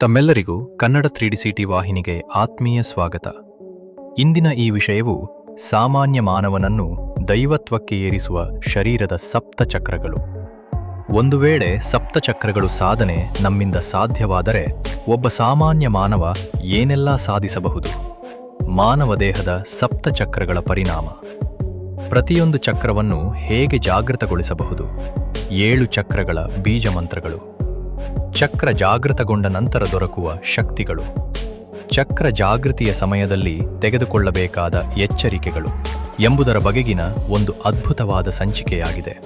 ತಮ್ಮೆಲ್ಲರಿಗೂ Kannada three D city ವಾಹಿನಿಗೆ ಆತ್ಮೀಯ ಸ್ವಾಗತ. ಇಂದಿನ ಈ ವಿಷಯವು ಸಾಮಾನ್ಯ ಮಾನವನನ್ನು ದೈವತ್ವಕ್ಕೆ ಏರಿಸುವ ಶರೀರದ ಸಪ್ತಚಕ್ರಗಳು ಒಂದು ವೇಳೆ ಸಪ್ತಚಕ್ರಗಳು ಸಾಧನೆ ನಮ್ಮಿಂದ ಸಾಧ್ಯವಾದರೆ ಒಬ್ಬ ಸಾಮಾನ್ಯ ಮಾನವ ಏನೆಲ್ಲ ಸಾಧಿಸಬಹುದು? ಮಾನವ ದೇಹದ ಸಪ್ತಚಕ್ರಗಳ ಪರಿಣಾಮ. ಪ್ರತಿಯೊಂದು ಚಕ್ರವನ್ನು ಹೇಗೆ ಜಾಗೃತಗೊಳಿಸಬಹುದು? ಏಳು ಚಕ್ರಗಳ ಬೀಜ ಮಂತ್ರಗಳು ಚಕ್ರ ಜಾಗೃತಗೊಂಡ ನಂತರ ದೊರಕುವ ಶಕ್ತಿಗಳು. ಚಕ್ರ ಜಾಗೃತಿಯ ಸಮಯದಲ್ಲಿ ತೆಗೆದುಕೊಳ್ಳಬೇಕಾದ ಎಚ್ಚರಿಕೆಗಳು ಎಂಬುದರ ಬಗೆಗಿನ ಒಂದು ಅದ್ಭುತವಾದ ಸಂಚಿಕೆಯಾಗಿದೆ.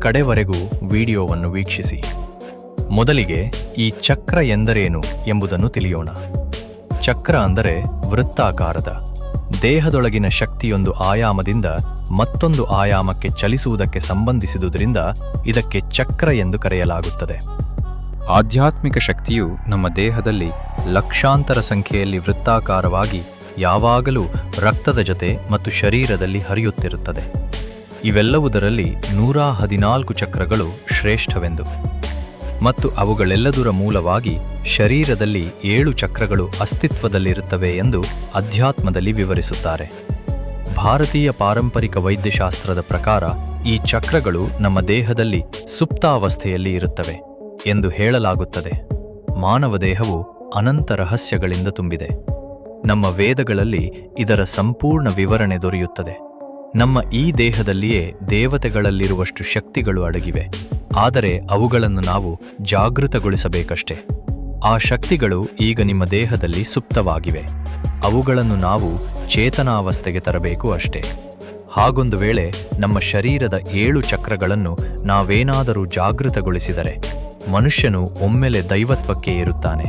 ಕಡೆವರೆಗೂ ವಿಡಿಯೋವನ್ನು ವೀಕ್ಷಿಸಿ. ಮೊದಲಿಗೆ ಈ ಚಕ್ರ ಎಂದರೇನು ಎಂಬುದನ್ನು ತಿಳಿಯೋಣ. ಚಕ್ರ ಅಂದರೆ ವೃತ್ತಾಕಾರದ, ದೇಹದೊಳಗಿನ ಶಕ್ತಿಯೊಂದು ಆಯಾಮದಿಂದ ಮತ್ತೊಂದು ಆಯಾಮಕ್ಕೆ ಚಲಿಸುವುದಕ್ಕೆ ಸಂಬಂಧಿಸಿದುದರಿಂದ ಇದಕ್ಕೆ ಚಕ್ರ ಎಂದು ಕರೆಯಲಾಗುತ್ತದೆ. ಆಧ್ಯಾತ್ಮಿಕ ಶಕ್ತಿಯು ನಮ್ಮ ದೇಹದಲ್ಲಿ ಲಕ್ಷಾಂತರ ಸಂಖ್ಯೆಯಲ್ಲಿ ವೃತ್ತಾಕಾರವಾಗಿ ಯಾವಾಗಲೂ ರಕ್ತದ ಜೊತೆ ಮತ್ತು ಶರೀರದಲ್ಲಿ ಹರಿಯುತ್ತಿರುತ್ತದೆ. ಇವೆಲ್ಲವುದರಲ್ಲಿ ನೂರ ಹದಿನಾಲ್ಕು ಚಕ್ರಗಳು ಶ್ರೇಷ್ಠವೆಂದು. ಮತ್ತು ಅವುಗಳೆಲ್ಲದರ ಮೂಲವಾಗಿ ಶರೀರದಲ್ಲಿ ಏಳು ಚಕ್ರಗಳು ಅಸ್ತಿತ್ವದಲ್ಲಿರುತ್ತವೆ ಎಂದು ಅಧ್ಯಾತ್ಮದಲ್ಲಿ ವಿವರಿಸುತ್ತಾರೆ. ಭಾರತೀಯ ಪಾರಂಪರಿಕ ವೈದ್ಯಶಾಸ್ತ್ರದ ಪ್ರಕಾರ ಈ ಚಕ್ರಗಳು ನಮ್ಮ ದೇಹದಲ್ಲಿ ಸುಪ್ತಾವಸ್ಥೆಯಲ್ಲಿ ಇರುತ್ತವೆ. ಎಂದು ಹೇಳಲಾಗುತ್ತದೆ. ಮಾನವ ದೇಹವು ಅನಂತ ರಹಸ್ಯಗಳಿಂದ ತುಂಬಿದೆ. ನಮ್ಮ ವೇದಗಳಲ್ಲಿ ಇದರ ಸಂಪೂರ್ಣ ವಿವರಣೆ ದೊರೆಯುತ್ತದೆ. ನಮ್ಮ ಈ ದೇಹದಲ್ಲಿಯೇ ದೇವತೆಗಳಲ್ಲಿರುವಷ್ಟು ಶಕ್ತಿಗಳು ಅಡಗಿವೆ. ಆದರೆ ಅವುಗಳನ್ನು ನಾವು ಜಾಗೃತಗೊಳಿಸಬೇಕಷ್ಟೆ. ಆ ಶಕ್ತಿಗಳು ಈಗ ನಿಮ್ಮ ದೇಹದಲ್ಲಿ ಸುಪ್ತವಾಗಿವೆ. ಅವುಗಳನ್ನು ನಾವು ಚೇತನಾವಸ್ಥೆಗೆ ತರಬೇಕು ಅಷ್ಟೇ. ಹಾಗೊಂದು ವೇಳೆ ನಮ್ಮ ಶರೀರದ ಏಳು ಚಕ್ರಗಳನ್ನು ನಾವೇನಾದರೂ ಜಾಗೃತಗೊಳಿಸಿದರೆ ಮನುಷ್ಯನು ಒಮ್ಮೆಲೆ ದೈವತ್ವಕ್ಕೆ ಏರುತ್ತಾನೆ.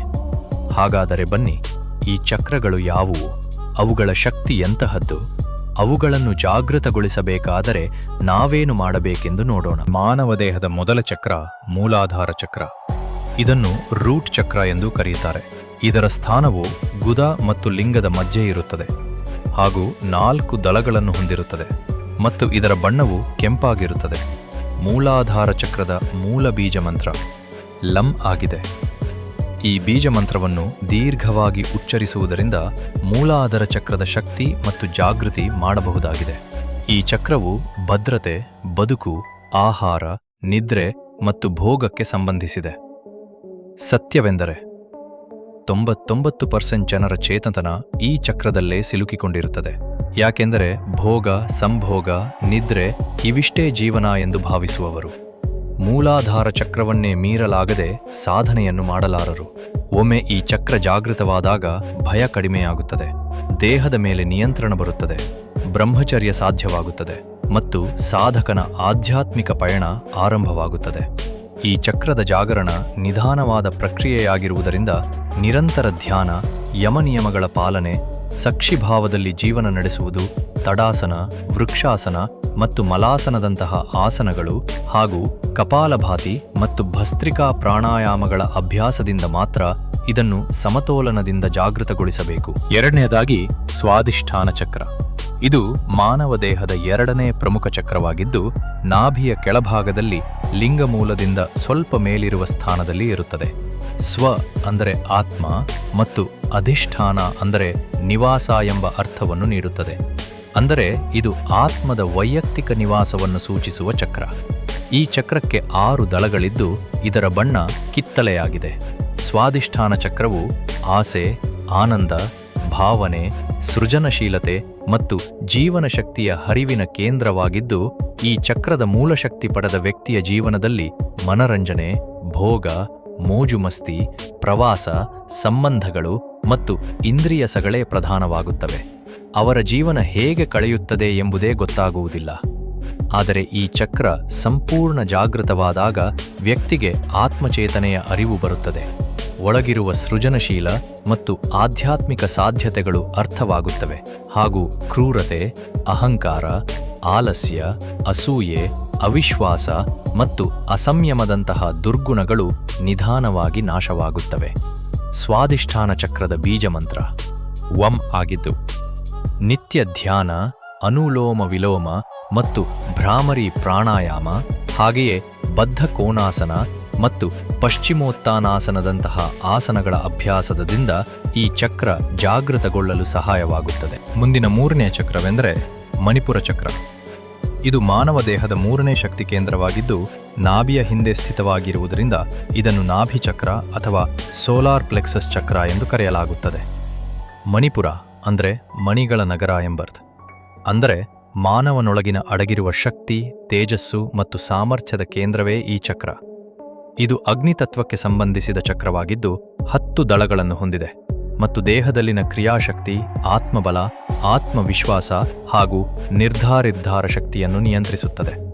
ಹಾಗಾದರೆ ಬನ್ನಿ, ಈ ಚಕ್ರಗಳು ಯಾವುವು? ಅವುಗಳ ಶಕ್ತಿ ಎಂತಹದ್ದು? ಅವುಗಳನ್ನು ಜಾಗೃತಗೊಳಿಸಬೇಕಾದರೆ ನಾವೇನು ಮಾಡಬೇಕೆಂದು ನೋಡೋಣ. ಮಾನವ ದೇಹದ ಮೊದಲ ಚಕ್ರ ಮೂಲಾಧಾರ ಚಕ್ರ. ಇದನ್ನು ರೂಟ್ ಚಕ್ರ ಎಂದು ಕರೆಯುತ್ತಾರೆ. ಇದರ ಸ್ಥಾನವು ಗುದ ಮತ್ತು ಲಿಂಗದ ಮಧ್ಯೆ ಇರುತ್ತದೆ. ಹಾಗೂ ನಾಲ್ಕು ದಳಗಳನ್ನು ಹೊಂದಿರುತ್ತದೆ. ಮತ್ತು ಇದರ ಬಣ್ಣವು ಕೆಂಪಾಗಿರುತ್ತದೆ. ಮೂಲಾಧಾರ ಚಕ್ರದ ಮೂಲ ಬೀಜ ಮಂತ್ರ ಲಂ ಆಗಿದೆ. ಈ ಬೀಜ ಮಂತ್ರವನ್ನು ದೀರ್ಘವಾಗಿ ಉಚ್ಚರಿಸುವುದರಿಂದ ಮೂಲಾಧಾರ ಚಕ್ರದ ಶಕ್ತಿ ಮತ್ತು ಜಾಗೃತಿ ಮಾಡಬಹುದಾಗಿದೆ. ಈ ಚಕ್ರವು ಭದ್ರತೆ, ಬದುಕು, ಆಹಾರ, ನಿದ್ರೆ ಮತ್ತು ಭೋಗಕ್ಕೆ ಸಂಬಂಧಿಸಿದೆ. ಸತ್ಯವೆಂದರೆ, ತೊಂಬತ್ತೊಂಬತ್ತು ಪರ್ಸೆಂಟ್ ಜನರ ಚೇತನ ಈ ಚಕ್ರದಲ್ಲೇ ಸಿಲುಕಿಕೊಂಡಿರುತ್ತದೆ. ಯಾಕೆಂದರೆ ಭೋಗ, ಸಂಭೋಗ, ನಿದ್ರೆ ಇವಿಷ್ಟೇ ಜೀವನ ಎಂದು ಭಾವಿಸುವವರು. ಮೂಲಾಧಾರ ಚಕ್ರವನ್ನೇ ಮೀರಲಾಗದೆ ಸಾಧನೆಯನ್ನು ಮಾಡಲಾರರು. ಒಮ್ಮೆ ಈ ಚಕ್ರ ಜಾಗೃತವಾದಾಗ ಭಯ ಕಡಿಮೆಯಾಗುತ್ತದೆ. ದೇಹದ ಮೇಲೆ ನಿಯಂತ್ರಣ ಬರುತ್ತದೆ. ಬ್ರಹ್ಮಚರ್ಯ ಸಾಧ್ಯವಾಗುತ್ತದೆ ಮತ್ತು ಸಾಧಕನ ಆಧ್ಯಾತ್ಮಿಕ ಪಯಣ ಆರಂಭವಾಗುತ್ತದೆ. ಈ ಚಕ್ರದ ಜಾಗರಣ ನಿಧಾನವಾದ ಪ್ರಕ್ರಿಯೆಯಾಗಿರುವುದರಿಂದ ನಿರಂತರ ಧ್ಯಾನ ಯಮನಿಯಮಗಳ ಪಾಲನೆ ಸಕ್ಷಿಭಾವದಲ್ಲಿ ಜೀವನ ನಡೆಸುವುದು, ತಡಾಸನ, ವೃಕ್ಷಾಸನ ಮತ್ತು ಮಲಾಸನದಂತಹ ಆಸನಗಳು ಹಾಗೂ ಕಪಾಲಭಾತಿ ಮತ್ತು ಭಸ್ತ್ರಿಕಾ ಪ್ರಾಣಾಯಾಮಗಳ ಅಭ್ಯಾಸದಿಂದ ಮಾತ್ರ ಇದನ್ನು ಸಮತೋಲನದಿಂದ ಜಾಗೃತಗೊಳಿಸಬೇಕು. ಎರಡನೆಯದಾಗಿ ಸ್ವಾದಿಷ್ಠಾನ ಚಕ್ರ. ಇದು ಮಾನವ ದೇಹದ ಎರಡನೇ ಪ್ರಮುಖ ಚಕ್ರವಾಗಿದ್ದು, ನಾಭಿಯ ಕೆಳಭಾಗದಲ್ಲಿ ಲಿಂಗಮೂಲದಿಂದ ಸ್ವಲ್ಪ ಮೇಲಿರುವ ಸ್ಥಾನದಲ್ಲಿ ಇರುತ್ತದೆ. ಸ್ವ ಅಂದರೆ ಆತ್ಮ ಮತ್ತು ಅಧಿಷ್ಠಾನ ಅಂದರೆ ನಿವಾಸ ಎಂಬ ಅರ್ಥವನ್ನು ನೀಡುತ್ತದೆ. ಅಂದರೆ ಇದು ಆತ್ಮದ ವೈಯಕ್ತಿಕ ನಿವಾಸವನ್ನು ಸೂಚಿಸುವ ಚಕ್ರ. ಈ ಚಕ್ರಕ್ಕೆ ಆರು ದಳಗಳಿದ್ದು ಇದರ ಬಣ್ಣ ಕಿತ್ತಳೆಯಾಗಿದೆ ಸ್ವಾದಿಷ್ಠಾನ ಚಕ್ರವು ಆಸೆ, ಆನಂದ, ಭಾವನೆ, ಸೃಜನಶೀಲತೆ ಮತ್ತು ಜೀವನ ಶಕ್ತಿಯ ಹರಿವಿನ ಕೇಂದ್ರವಾಗಿದ್ದು ಈ ಚಕ್ರದ ಮೂಲ ಶಕ್ತಿ ಪಡೆದ ವ್ಯಕ್ತಿಯ ಜೀವನದಲ್ಲಿ ಮನರಂಜನೆ, ಭೋಗ, ಮೋಜುಮಸ್ತಿ, ಪ್ರವಾಸ, ಸಂಬಂಧಗಳು ಮತ್ತು ಇಂದ್ರಿಯ ಸಗಳೇ ಪ್ರಧಾನವಾಗುತ್ತವೆ. ಅವರ ಜೀವನ ಹೇಗೆ ಕಳೆಯುತ್ತದೆ ಎಂಬುದೇ ಗೊತ್ತಾಗುವುದಿಲ್ಲ. ಆದರೆ ಈ ಚಕ್ರ ಸಂಪೂರ್ಣ ಜಾಗೃತವಾದಾಗ ವ್ಯಕ್ತಿಗೆ ಆತ್ಮಚೇತನೆಯ ಅರಿವು ಬರುತ್ತದೆ. ಒಳಗಿರುವ ಸೃಜನಶೀಲ ಮತ್ತು ಆಧ್ಯಾತ್ಮಿಕ ಸಾಧ್ಯತೆಗಳು ಅರ್ಥವಾಗುತ್ತವೆ. ಹಾಗೂ ಕ್ರೂರತೆ, ಅಹಂಕಾರ, ಆಲಸ್ಯ, ಅಸೂಯೆ, ಅವಿಶ್ವಾಸ ಮತ್ತು ಅಸಂಯಮದಂತಹ ದುರ್ಗುಣಗಳು ನಿಧಾನವಾಗಿ ನಾಶವಾಗುತ್ತವೆ. ಸ್ವಾದಿಷ್ಠಾನ ಚಕ್ರದ ಬೀಜಮಂತ್ರ. ವಂ ಆಗಿದ್ದು. ನಿತ್ಯ ಧ್ಯಾನ, ಅನುಲೋಮ ವಿಲೋಮ ಮತ್ತು ಭ್ರಾಮರಿ ಪ್ರಾಣಾಯಾಮ, ಹಾಗೆಯೇ ಬದ್ಧ ಕೋಣಾಸನ ಮತ್ತು ಪಶ್ಚಿಮೋತ್ತಾನಾಸನದಂತಹ ಆಸನಗಳ ಅಭ್ಯಾಸದಿಂದ ಈ ಚಕ್ರ ಜಾಗೃತಗೊಳ್ಳಲು ಸಹಾಯವಾಗುತ್ತದೆ. ಮುಂದಿನ ಮೂರನೇ ಚಕ್ರವೆಂದರೆ ಮಣಿಪುರ ಚಕ್ರ. ಇದು ಮಾನವ ದೇಹದ ಮೂರನೇ ಶಕ್ತಿ ಕೇಂದ್ರವಾಗಿದ್ದು, ನಾಭಿಯ ಹಿಂದೆ ಸ್ಥಿತವಾಗಿರುವುದರಿಂದ ಇದನ್ನು ನಾಭಿ ಚಕ್ರ ಅಥವಾ ಸೋಲಾರ್ ಪ್ಲೆಕ್ಸಸ್ ಚಕ್ರ ಎಂದು ಕರೆಯಲಾಗುತ್ತದೆ. ಮಣಿಪುರ ಅಂದರೆ ಮಣಿಗಳ ನಗರ ಎಂಬರ್ಥ. ಅಂದರೆ ಮಾನವನೊಳಗಿನ ಅಡಗಿರುವ ಶಕ್ತಿ, ತೇಜಸ್ಸು ಮತ್ತು ಸಾಮರ್ಥ್ಯದ ಕೇಂದ್ರವೇ ಈ ಚಕ್ರ. ಇದು ಅಗ್ನಿತತ್ವಕ್ಕೆ ಸಂಬಂಧಿಸಿದ ಚಕ್ರವಾಗಿದ್ದು ಹತ್ತು ದಳಗಳನ್ನು ಹೊಂದಿದೆ ಮತ್ತು ದೇಹದಲ್ಲಿನ ಕ್ರಿಯಾಶಕ್ತಿ, ಆತ್ಮಬಲ, ಆತ್ಮವಿಶ್ವಾಸ ಹಾಗೂ ನಿರ್ಧಾರಿರ್ಧಾರ ಶಕ್ತಿಯನ್ನು ನಿಯಂತ್ರಿಸುತ್ತದೆ.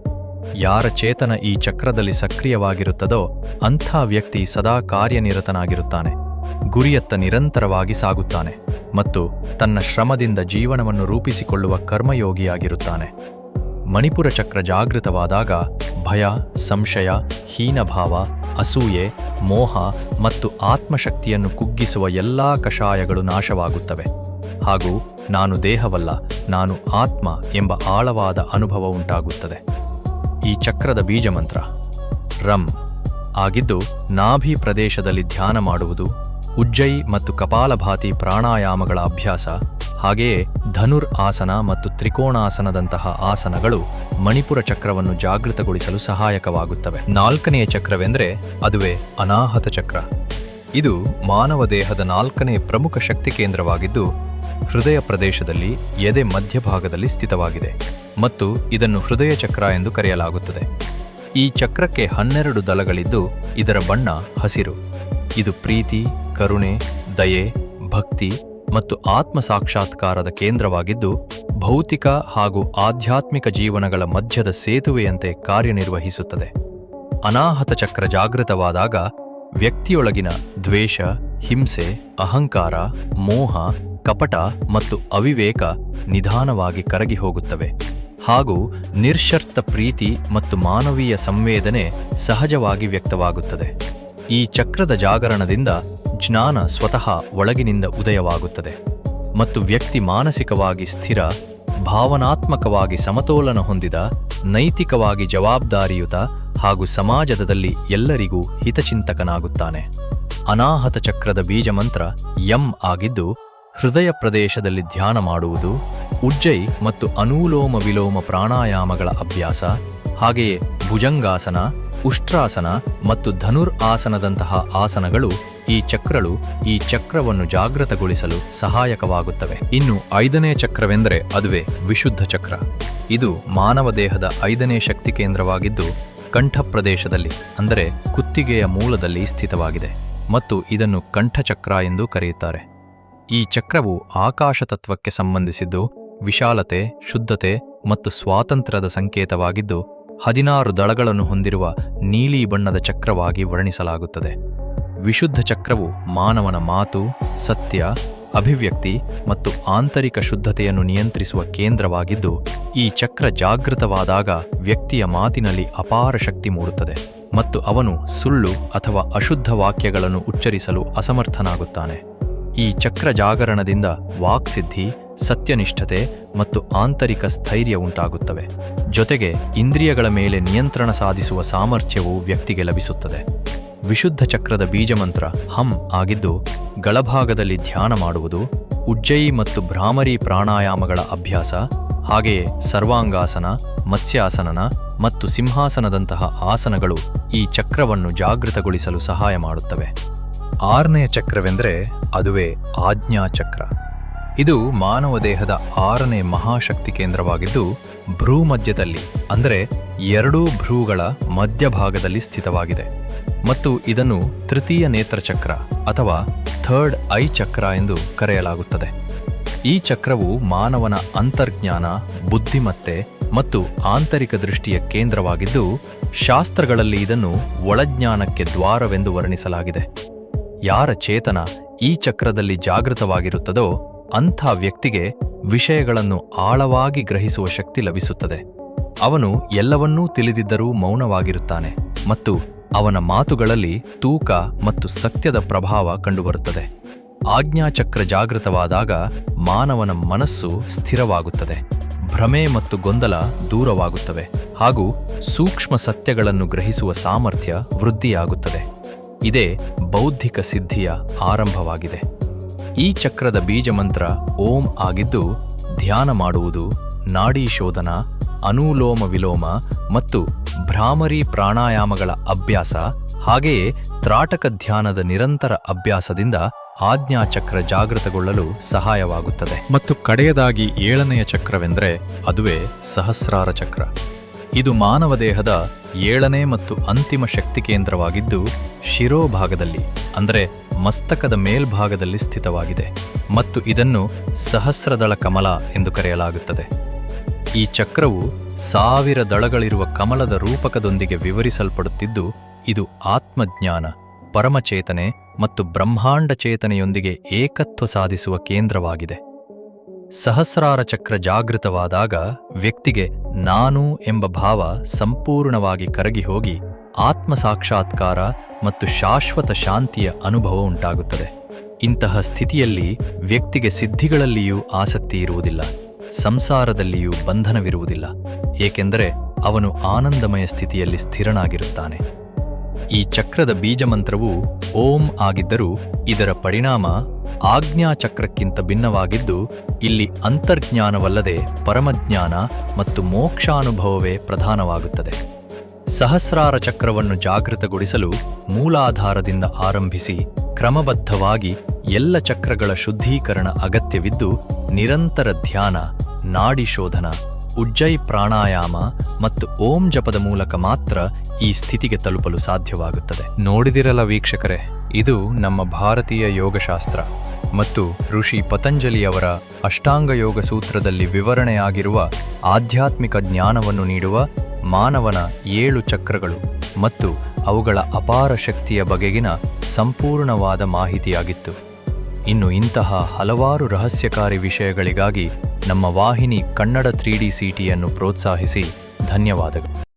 ಯಾರ ಚೇತನ ಈ ಚಕ್ರದಲ್ಲಿ ಸಕ್ರಿಯವಾಗಿರುತ್ತದೋ ಅಂಥ ವ್ಯಕ್ತಿ ಸದಾ ಕಾರ್ಯನಿರತನಾಗಿರುತ್ತಾನೆ. ಗುರಿಯತ್ತ ನಿರಂತರವಾಗಿ ಸಾಗುತ್ತಾನೆ ಮತ್ತು ತನ್ನ ಶ್ರಮದಿಂದ ಜೀವನವನ್ನು ರೂಪಿಸಿಕೊಳ್ಳುವ ಕರ್ಮಯೋಗಿಯಾಗಿರುತ್ತಾನೆ. ಮಣಿಪುರ ಚಕ್ರ ಜಾಗೃತವಾದಾಗ ಭಯ, ಸಂಶಯ, ಹೀನಭಾವ, ಅಸೂಯೆ, ಮೋಹ ಮತ್ತು ಆತ್ಮಶಕ್ತಿಯನ್ನು ಕುಗ್ಗಿಸುವ ಎಲ್ಲಾ ಕಷಾಯಗಳು ನಾಶವಾಗುತ್ತವೆ. ಹಾಗೂ ನಾನು ದೇಹವಲ್ಲ, ನಾನು ಆತ್ಮ ಎಂಬ ಆಳವಾದ ಅನುಭವ ಉಂಟಾಗುತ್ತದೆ. ಈ ಚಕ್ರದ ಬೀಜಮಂತ್ರ, ರಂ. ಆಗಿದ್ದು ನಾಭಿ ಪ್ರದೇಶದಲ್ಲಿ ಧ್ಯಾನ ಮಾಡುವುದು ಉಜ್ಜೈ ಮತ್ತು ಕಪಾಲಭಾತಿ ಪ್ರಾಣಾಯಾಮಗಳ ಅಭ್ಯಾಸ, ಹಾಗೆಯೇ ಧನುರ್ ಆಸನ ಮತ್ತು ತ್ರಿಕೋಣಾಸನದಂತಹ ಆಸನಗಳು ಮಣಿಪುರ ಚಕ್ರವನ್ನು ಜಾಗೃತಗೊಳಿಸಲು ಸಹಾಯಕವಾಗುತ್ತವೆ. ನಾಲ್ಕನೆಯ ಚಕ್ರವೆಂದರೆ ಅದುವೇ ಅನಾಹತ ಚಕ್ರ. ಇದು ಮಾನವ ದೇಹದ ನಾಲ್ಕನೇ ಪ್ರಮುಖ ಶಕ್ತಿ ಕೇಂದ್ರವಾಗಿದ್ದು, ಹೃದಯ ಪ್ರದೇಶದಲ್ಲಿ ಎದೆ ಮಧ್ಯಭಾಗದಲ್ಲಿ ಸ್ಥಿತವಾಗಿದೆ ಮತ್ತು ಇದನ್ನು ಹೃದಯ ಚಕ್ರ ಎಂದು ಕರೆಯಲಾಗುತ್ತದೆ. ಈ ಚಕ್ರಕ್ಕೆ ಹನ್ನೆರಡು ದಳಗಳಿದ್ದು, ಇದರ ಬಣ್ಣ ಹಸಿರು. ಇದು ಪ್ರೀತಿ ಕರುಣೆ, ದಯೆ, ಭಕ್ತಿ ಮತ್ತು ಆತ್ಮ ಸಾಕ್ಷಾತ್ಕಾರದ ಕೇಂದ್ರವಾಗಿದ್ದು, ಭೌತಿಕ ಹಾಗೂ ಆಧ್ಯಾತ್ಮಿಕ ಜೀವನಗಳ ಮಧ್ಯದ ಸೇತುವೆಯಂತೆ ಕಾರ್ಯನಿರ್ವಹಿಸುತ್ತದೆ. ಅನಾಹತ ಚಕ್ರ ಜಾಗೃತವಾದಾಗ, ವ್ಯಕ್ತಿಯೊಳಗಿನ ದ್ವೇಷ, ಹಿಂಸೆ, ಅಹಂಕಾರ, ಮೋಹ, ಕಪಟ ಮತ್ತು ಅವಿವೇಕ ನಿಧಾನವಾಗಿ ಕರಗಿ ಹೋಗುತ್ತವೆ. ಹಾಗೂ ನಿರ್ಶರ್ತ ಪ್ರೀತಿ ಮತ್ತು ಮಾನವೀಯ ಸಂವೇದನೆ ಸಹಜವಾಗಿ ವ್ಯಕ್ತವಾಗುತ್ತದೆ. ಈ ಚಕ್ರದ ಜಾಗರಣದಿಂದ ಜ್ಞಾನ ಸ್ವತಃ ಒಳಗಿನಿಂದ ಉದಯವಾಗುತ್ತದೆ ಮತ್ತು ವ್ಯಕ್ತಿ ಮಾನಸಿಕವಾಗಿ ಸ್ಥಿರ, ಭಾವನಾತ್ಮಕವಾಗಿ ಸಮತೋಲನ ಹೊಂದಿದ, ನೈತಿಕವಾಗಿ ಜವಾಬ್ದಾರಿಯುತ ಹಾಗೂ ಸಮಾಜದಲ್ಲಿ ಎಲ್ಲರಿಗೂ ಹಿತಚಿಂತಕನಾಗುತ್ತಾನೆ. ಅನಾಹತ ಚಕ್ರದ ಬೀಜಮಂತ್ರ ಯಂ ಆಗಿದ್ದು, ಹೃದಯ ಪ್ರದೇಶದಲ್ಲಿ ಧ್ಯಾನ ಮಾಡುವುದು, ಉಜ್ಜೈ ಮತ್ತು ಅನುಲೋಮ ವಿಲೋಮ ಪ್ರಾಣಾಯಾಮಗಳ ಅಭ್ಯಾಸ, ಹಾಗೆಯೇ ಭುಜಂಗಾಸನ, ಉಷ್ಟ್ರಾಸನ ಮತ್ತು ಧನುರ್ ಆಸನದಂತಹ ಆಸನಗಳು ಈ ಚಕ್ರಗಳು ಈ ಚಕ್ರವನ್ನು ಜಾಗೃತಗೊಳಿಸಲು ಸಹಾಯಕವಾಗುತ್ತವೆ. ಇನ್ನು ಐದನೇ ಚಕ್ರವೆಂದರೆ ಅದುವೇ ವಿಶುದ್ಧ ಚಕ್ರ. ಇದು ಮಾನವ ದೇಹದ ಐದನೇ ಶಕ್ತಿ ಕೇಂದ್ರವಾಗಿದ್ದು, ಕಂಠ ಪ್ರದೇಶದಲ್ಲಿ, ಅಂದರೆ ಕುತ್ತಿಗೆಯ ಮೂಲದಲ್ಲಿ ಸ್ಥಿತವಾಗಿದೆ ಮತ್ತು ಇದನ್ನು ಕಂಠಚಕ್ರ ಎಂದು ಕರೆಯುತ್ತಾರೆ. ಈ ಚಕ್ರವು ಆಕಾಶ ತತ್ವಕ್ಕೆ ಸಂಬಂಧಿಸಿದ್ದು, ವಿಶಾಲತೆ, ಶುದ್ಧತೆ ಮತ್ತು ಸ್ವಾತಂತ್ರ್ಯದ ಸಂಕೇತವಾಗಿದ್ದು, ಹದಿನಾರು ದಳಗಳನ್ನು ಹೊಂದಿರುವ ನೀಲಿ ಬಣ್ಣದ ಚಕ್ರವಾಗಿ ವರ್ಣಿಸಲಾಗುತ್ತದೆ. ವಿಶುದ್ಧ ಚಕ್ರವು ಮಾನವನ ಮಾತು, ಸತ್ಯ, ಅಭಿವ್ಯಕ್ತಿ ಮತ್ತು ಆಂತರಿಕ ಶುದ್ಧತೆಯನ್ನು ನಿಯಂತ್ರಿಸುವ ಕೇಂದ್ರವಾಗಿದ್ದು, ಈ ಚಕ್ರ ಜಾಗೃತವಾದಾಗ ವ್ಯಕ್ತಿಯ ಮಾತಿನಲ್ಲಿ ಅಪಾರ ಶಕ್ತಿ ಮೂಡುತ್ತದೆ ಮತ್ತು ಅವನು ಸುಳ್ಳು ಅಥವಾ ಅಶುದ್ಧ ವಾಕ್ಯಗಳನ್ನು ಉಚ್ಚರಿಸಲು ಅಸಮರ್ಥನಾಗುತ್ತಾನೆ. ಈ ಚಕ್ರ ಜಾಗರಣದಿಂದ ವಾಕ್ಸಿದ್ಧಿ, ಸತ್ಯನಿಷ್ಠತೆ ಮತ್ತು ಆಂತರಿಕ ಸ್ಥೈರ್ಯ ಉಂಟಾಗುತ್ತವೆ. ಜೊತೆಗೆ ಇಂದ್ರಿಯಗಳ ಮೇಲೆ ನಿಯಂತ್ರಣ ಸಾಧಿಸುವ ಸಾಮರ್ಥ್ಯವು ವ್ಯಕ್ತಿಗೆ ಲಭಿಸುತ್ತದೆ. ವಿಶುದ್ಧ ಚಕ್ರದ ಬೀಜಮಂತ್ರ ಹಂ ಆಗಿದ್ದು, ಗಳಭಾಗದಲ್ಲಿ ಧ್ಯಾನ ಮಾಡುವುದು, ಉಜ್ಜಯಿ ಮತ್ತು ಭ್ರಾಮರಿ ಪ್ರಾಣಾಯಾಮಗಳ ಅಭ್ಯಾಸ, ಹಾಗೆಯೇ ಸರ್ವಾಂಗಾಸನ, ಮತ್ಸ್ಯಾಸನನ ಮತ್ತು ಸಿಂಹಾಸನದಂತಹ ಆಸನಗಳು ಈ ಚಕ್ರವನ್ನು ಜಾಗೃತಗೊಳಿಸಲು ಸಹಾಯ ಮಾಡುತ್ತವೆ. ಆರನೆಯ ಚಕ್ರವೆಂದರೆ ಅದುವೇ ಆಜ್ಞಾ ಚಕ್ರ ಇದು ಮಾನವ ದೇಹದ ಆರನೇ ಮಹಾಶಕ್ತಿ ಕೇಂದ್ರವಾಗಿದ್ದು, ಭ್ರೂ ಮಧ್ಯದಲ್ಲಿ, ಅಂದರೆ ಎರಡೂ ಭ್ರೂಗಳ ಮಧ್ಯಭಾಗದಲ್ಲಿ ಸ್ಥಿತವಾಗಿದೆ. ಮತ್ತು ಇದನ್ನು ತೃತೀಯ ನೇತ್ರಚಕ್ರ ಅಥವಾ ಥರ್ಡ್ ಐ ಚಕ್ರ ಎಂದು ಕರೆಯಲಾಗುತ್ತದೆ. ಈ ಚಕ್ರವು ಮಾನವನ ಅಂತರ್ಜ್ಞಾನ, ಬುದ್ಧಿಮತ್ತೆ ಮತ್ತು ಆಂತರಿಕ ದೃಷ್ಟಿಯ ಕೇಂದ್ರವಾಗಿದ್ದು, ಶಾಸ್ತ್ರಗಳಲ್ಲಿ ಇದನ್ನು ಒಳಜ್ಞಾನಕ್ಕೆ ದ್ವಾರವೆಂದು ವರ್ಣಿಸಲಾಗಿದೆ. ಯಾರ ಚೇತನ ಈ ಚಕ್ರದಲ್ಲಿ ಜಾಗೃತವಾಗಿರುತ್ತದೋ ಅಂಥ ವ್ಯಕ್ತಿಗೆ ವಿಷಯಗಳನ್ನು ಆಳವಾಗಿ ಗ್ರಹಿಸುವ ಶಕ್ತಿ ಲಭಿಸುತ್ತದೆ. ಅವನು ಎಲ್ಲವನ್ನೂ ತಿಳಿದಿದ್ದರೂ ಮೌನವಾಗಿರುತ್ತಾನೆ ಮತ್ತು ಅವನ ಮಾತುಗಳಲ್ಲಿ ತೂಕ ಮತ್ತು ಸತ್ಯದ ಪ್ರಭಾವ ಕಂಡುಬರುತ್ತದೆ. ಆಜ್ಞಾಚಕ್ರ ಜಾಗೃತವಾದಾಗ ಮಾನವನ ಮನಸ್ಸು ಸ್ಥಿರವಾಗುತ್ತದೆ. ಭ್ರಮೆ ಮತ್ತು ಗೊಂದಲ ದೂರವಾಗುತ್ತವೆ ಹಾಗೂ ಸೂಕ್ಷ್ಮ ಸತ್ಯಗಳನ್ನು ಗ್ರಹಿಸುವ ಸಾಮರ್ಥ್ಯ ವೃದ್ಧಿಯಾಗುತ್ತದೆ. ಇದೇ ಬೌದ್ಧಿಕ ಸಿದ್ಧಿಯ ಆರಂಭವಾಗಿದೆ. ಈ ಚಕ್ರದ ಬೀಜ ಮಂತ್ರ ಓಂ ಆಗಿದ್ದು ಧ್ಯಾನ ಮಾಡುವುದು ನಾಡಿ ಶೋಧನ, ಅನುಲೋಮ ವಿಲೋಮ ಮತ್ತು ಭ್ರಾಮರಿ ಪ್ರಾಣಾಯಾಮಗಳ ಅಭ್ಯಾಸ, ಹಾಗೆಯೇ ತ್ರಾಟಕ ಧ್ಯಾನದ ನಿರಂತರ ಅಭ್ಯಾಸದಿಂದ ಆಜ್ಞಾಚಕ್ರ ಜಾಗೃತಗೊಳ್ಳಲು ಸಹಾಯವಾಗುತ್ತದೆ. ಮತ್ತು ಕಡೆಯದಾಗಿ ಏಳನೆಯ ಚಕ್ರವೆಂದರೆ ಅದುವೇ ಸಹಸ್ರಾರ ಚಕ್ರ. ಇದು ಮಾನವ ದೇಹದ ಏಳನೇ ಮತ್ತು ಅಂತಿಮ ಶಕ್ತಿ ಕೇಂದ್ರವಾಗಿದ್ದು ಶಿರೋಭಾಗದಲ್ಲಿ ಅಂದರೆ ಮಸ್ತಕದ ಮೇಲ್ಭಾಗದಲ್ಲಿ ಸ್ಥಿತವಾಗಿದೆ ಮತ್ತು ಇದನ್ನು ಸಹಸ್ರದಳ ಕಮಲ ಎಂದು ಕರೆಯಲಾಗುತ್ತದೆ. ಈ ಚಕ್ರವು ಸಾವಿರ ದಳಗಳಿರುವ ಕಮಲದ ರೂಪಕದೊಂದಿಗೆ ವಿವರಿಸಲ್ಪಡುತ್ತಿದ್ದು, ಇದು ಆತ್ಮಜ್ಞಾನ, ಪರಮಚೇತನೆ ಮತ್ತು ಬ್ರಹ್ಮಾಂಡ ಚೇತನೆಯೊಂದಿಗೆ ಏಕತ್ವ ಸಾಧಿಸುವ ಕೇಂದ್ರವಾಗಿದೆ. ಸಹಸ್ರಾರ ಚಕ್ರ ಜಾಗೃತವಾದಾಗ ವ್ಯಕ್ತಿಗೆ ನಾನು ಎಂಬ ಭಾವ ಸಂಪೂರ್ಣವಾಗಿ ಕರಗಿ ಹೋಗಿ ಆತ್ಮ ಸಾಕ್ಷಾತ್ಕಾರ ಮತ್ತು ಶಾಶ್ವತ ಶಾಂತಿಯ ಅನುಭವ ಉಂಟಾಗುತ್ತದೆ. ಇಂತಹ ಸ್ಥಿತಿಯಲ್ಲಿ ವ್ಯಕ್ತಿಗೆ ಸಿದ್ಧಿಗಳಲ್ಲಿಯೂ ಆಸಕ್ತಿ ಇರುವುದಿಲ್ಲ, ಸಂಸಾರದಲ್ಲಿಯೂ ಬಂಧನವಿರುವುದಿಲ್ಲ, ಏಕೆಂದರೆ ಅವನು ಆನಂದಮಯ ಸ್ಥಿತಿಯಲ್ಲಿ ಸ್ಥಿರನಾಗಿರುತ್ತಾನೆ. ಈ ಚಕ್ರದ ಬೀಜಮಂತ್ರವು ಓಂ ಆಗಿದ್ದರೂ ಇದರ ಪರಿಣಾಮ ಆಜ್ಞಾಚಕ್ರಕ್ಕಿಂತ ಭಿನ್ನವಾಗಿದ್ದು, ಇಲ್ಲಿ ಅಂತರ್ಜ್ಞಾನವಲ್ಲದೆ ಪರಮಜ್ಞಾನ ಮತ್ತು ಮೋಕ್ಷಾನುಭವವೇ ಪ್ರಧಾನವಾಗುತ್ತದೆ. ಸಹಸ್ರಾರ ಚಕ್ರವನ್ನು ಜಾಗೃತಗೊಳಿಸಲು ಮೂಲಾಧಾರದಿಂದ ಆರಂಭಿಸಿ ಕ್ರಮಬದ್ಧವಾಗಿ ಎಲ್ಲ ಚಕ್ರಗಳ ಶುದ್ಧೀಕರಣ ಅಗತ್ಯವಿದ್ದು ನಿರಂತರ ಧ್ಯಾನ, ನಾಡಿ ಶೋಧನ, ಉಜ್ಜೈ ಪ್ರಾಣಾಯಾಮ ಮತ್ತು ಓಂ ಜಪದ ಮೂಲಕ ಮಾತ್ರ ಈ ಸ್ಥಿತಿಗೆ ತಲುಪಲು ಸಾಧ್ಯವಾಗುತ್ತದೆ. ನೋಡಿದಿರಲ್ಲ ವೀಕ್ಷಕರೇ, ಇದು ನಮ್ಮ ಭಾರತೀಯ ಯೋಗಶಾಸ್ತ್ರ ಮತ್ತು ಋಷಿ ಪತಂಜಲಿಯವರ ಅಷ್ಟಾಂಗ ಯೋಗ ಸೂತ್ರದಲ್ಲಿ ವಿವರಣೆಯಾಗಿರುವ ಆಧ್ಯಾತ್ಮಿಕ ಜ್ಞಾನವನ್ನು ನೀಡುವ ಮಾನವನ ಏಳು ಚಕ್ರಗಳು ಮತ್ತು ಅವುಗಳ ಅಪಾರ ಶಕ್ತಿಯ ಬಗೆಗಿನ ಸಂಪೂರ್ಣವಾದ ಮಾಹಿತಿಯಾಗಿತ್ತು. ಇನ್ನು ಇಂತಹ ಹಲವಾರು ರಹಸ್ಯಕಾರಿ ವಿಷಯಗಳಿಗಾಗಿ ನಮ್ಮ ವಾಹಿನಿ ಕನ್ನಡ ತ್ರೀ ಡಿ ಸಿಟಿಯನ್ನು ಪ್ರೋತ್ಸಾಹಿಸಿ. ಧನ್ಯವಾದಗಳು.